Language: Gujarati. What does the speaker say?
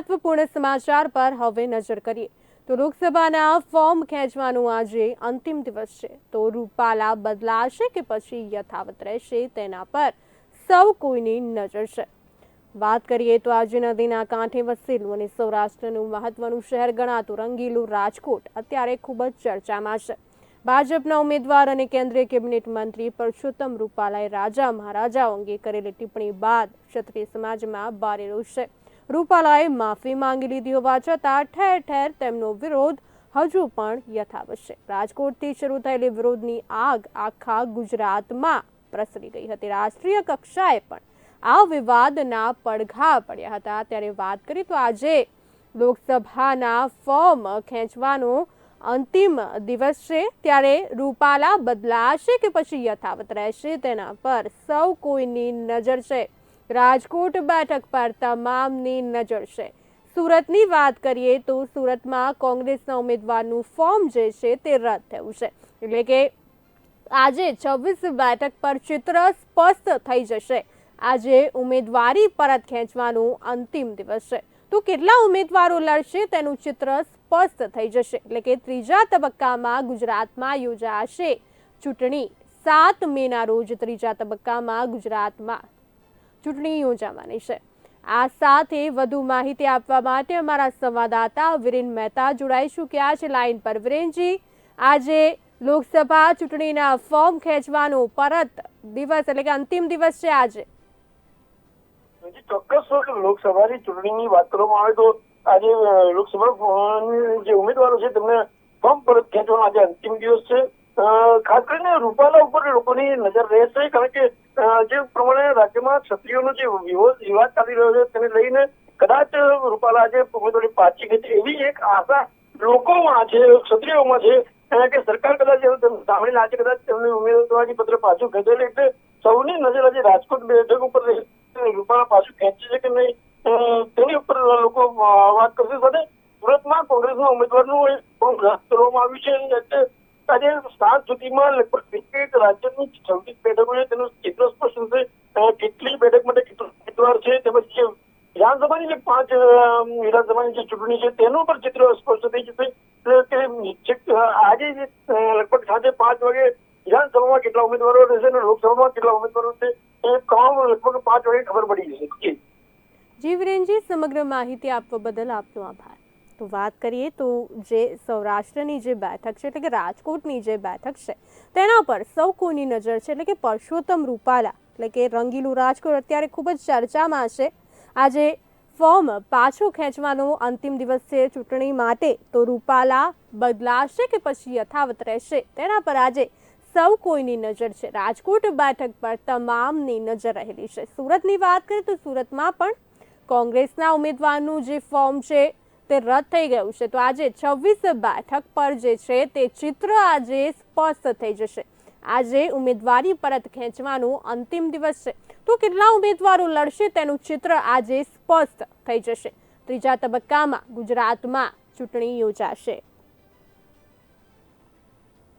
મહત્વપૂર્ણ સમાચાર પર હવે નજર કરીએ. તો લોકસભાના ફોર્મ ખેંચવાનો આજે અંતિમ દિવસ છે. તો રૂપાલા બદલાશે કે પછી યથાવત રહેશે તેના પર સૌ કોઈની નજર છે. વાત કરીએ તો આજે નદીના કાંઠે વસેલું અને સૌરાષ્ટ્રનું મહત્વનું શહેર ગણાતું રંગીલું રાજકોટ અત્યારે ખૂબ જ ચર્ચામાં છે. ભાજપના ઉમેદવાર અને કેન્દ્રીય કેબિનેટ મંત્રી પરસોત્તમ રૂપાલાએ રાજા મહારાજાઓ અંગે કરેલી ટિપ્પણી બાદ ક્ષત્રિય સમાજમાં ભારે રોષ છે. રૂપાલાએ માફી માંગી લીધી હોવા છતાં ઠેર ઠેર તેમનો વિરોધ હજુ પણ યથાવત છે. રાજકોટથી શરૂ થયેલી વિરોધની આગ આખા ગુજરાતમાં પ્રસરી ગઈ હતી. રાષ્ટ્રીય કક્ષાએ પણ આ વિવાદના પડઘા પડ્યા હતા. ત્યારે વાત કરીએ તો આજે લોકસભાના ફોર્મ ખેંચવાનો અંતિમ દિવસ છે. ત્યારે રૂપાલા બદલાશે કે પછી યથાવત રહેશે તેના પર સૌ કોઈની નજર છે. રાજકોટ બેઠક પર તમામની નજર છે. સુરતની વાત કરીએ તો સુરતમાં કોંગ્રેસના ઉમેદવારનું ફોર્મ જે છે તે રદ થયું છે. એટલે કે આજે છવ્વીસ બેઠક પર ચિત્ર સ્પષ્ટ થઈ જશે. આજે ઉમેદવારી પરત ખેંચવાનું અંતિમ દિવસ છે. તો કેટલા ઉમેદવારો લડશે તેનું ચિત્ર સ્પષ્ટ થઈ જશે. એટલે કે ત્રીજા તબક્કામાં ગુજરાતમાં યોજાશે ચૂંટણી. સાત મેના રોજ ત્રીજા તબક્કામાં ગુજરાતમાં ચૂંટણી યોજાવાની છે. આ સાથે વધુ માહિતી આપવા માટે અમારા સંવાદદાતા વિરેન મહેતા જોડાઈ ચૂક્યા છે લાઈન પર. વિરેનજી આજે લોકસભા ચૂંટણીના ફોર્મ ખેંચવાનો પરત દિવસ એટલે કે અંતિમ દિવસ છે આજે. ચોક્કસ લોકસભાની ચૂંટણીની વાત કરવામાં આવે તો આજે અ, જે ઉમેદવારો છે તેમને ફોર્મ પરત ખેંચવાનો આજે અંતિમ દિવસ છે. ખાસ કરીને રૂપાલા ઉપર લોકોની નજર રહેશે કારણ કે જે પ્રમાણે રાજ્યમાં ક્ષત્રિયોનો જે વિરોધ વિવાદ ચાલી રહ્યો છે, તેને લઈને કદાચ રૂપાલા આજે ઉમેદવારી પાછી ખેંચે એવી એક આશા લોકોમાં છે, ક્ષત્રિયોમાં છે કે સરકાર કદાચ સાંભળીને આજે કદાચ તેમને ઉમેદવારી પત્ર પાછું ખેંચેલું એટલે સૌની નજર આજે રાજકોટ બેઠક ઉપર. રૂપાલા પાછું ખેંચે છે કે નહીં તેની ઉપર લોકો વાત કરશે સાથે સુરતમાં કોંગ્રેસના ઉમેદવારનું એક ફોર્મ રદ કરવામાં આવ્યું છે અને એટલે આજે સુધીમાં લગભગ રાજ્યની છવ્વીસ બેઠકો છે તેનું કેટલો સ્પષ્ટ થશે કેટલી બેઠક માટે કેટલો ઉમેદવાર છે? તેમજ જે વિધાનસભાની જે પાંચ વિધાનસભાની જે ચૂંટણી છે, તેનું પણ ચિત્ર સ્પષ્ટ થઈ જશે? કે આજે લગભગ સાંજે પાંચ વાગે વિધાનસભામાં કેટલા ઉમેદવારો રહેશે અને લોકસભામાં કેટલા ઉમેદવારો છે એ તમામ લગભગ પાંચ વાગે ખબર પડી જશે. જી. સમગ્ર માહિતી આપવા બદલ આપનો આભાર. વાત કરીએ તો જે સૌરાષ્ટ્રની જે બેઠક છે, એટલે કે રાજકોટની જે બેઠક છે, તેના પર સૌ કોઈની નજર છે? એટલે કે પરસોત્તમ રૂપાલા, એટલે કે રંગીલું રાજકોટ અત્યારે ખૂબ જ ચર્ચામાં છે. આજે ફોર્મ પાછું ખેંચવાનો અંતિમ દિવસ છે ચૂંટણી માટે. તો રૂપાલા બદલાશે કે પછી યથાવત રહેશે? તેના પર આજે સૌ કોઈની નજર છે. રાજકોટ બેઠક પર તમામની નજર રહેલી છે. સુરતની વાત કરીએ તો સુરતમાં પણ કોંગ્રેસના ઉમેદવારનું જે ફોર્મ છે તે રદ થઈ ગયું છે. તો આજે છવ્વીસ બેઠક પર જે છે તે ચિત્ર આજે સ્પષ્ટ થઈ જશે. આજે ઉમેદવારી પરત ખેંચવાનો અંતિમ દિવસ છે. તો કેટલા ઉમેદવારો લડશે તેનું ચિત્ર આજે સ્પષ્ટ થઈ જશે. ત્રીજા તબક્કામાં ગુજરાતમાં ચૂંટણી યોજાશે.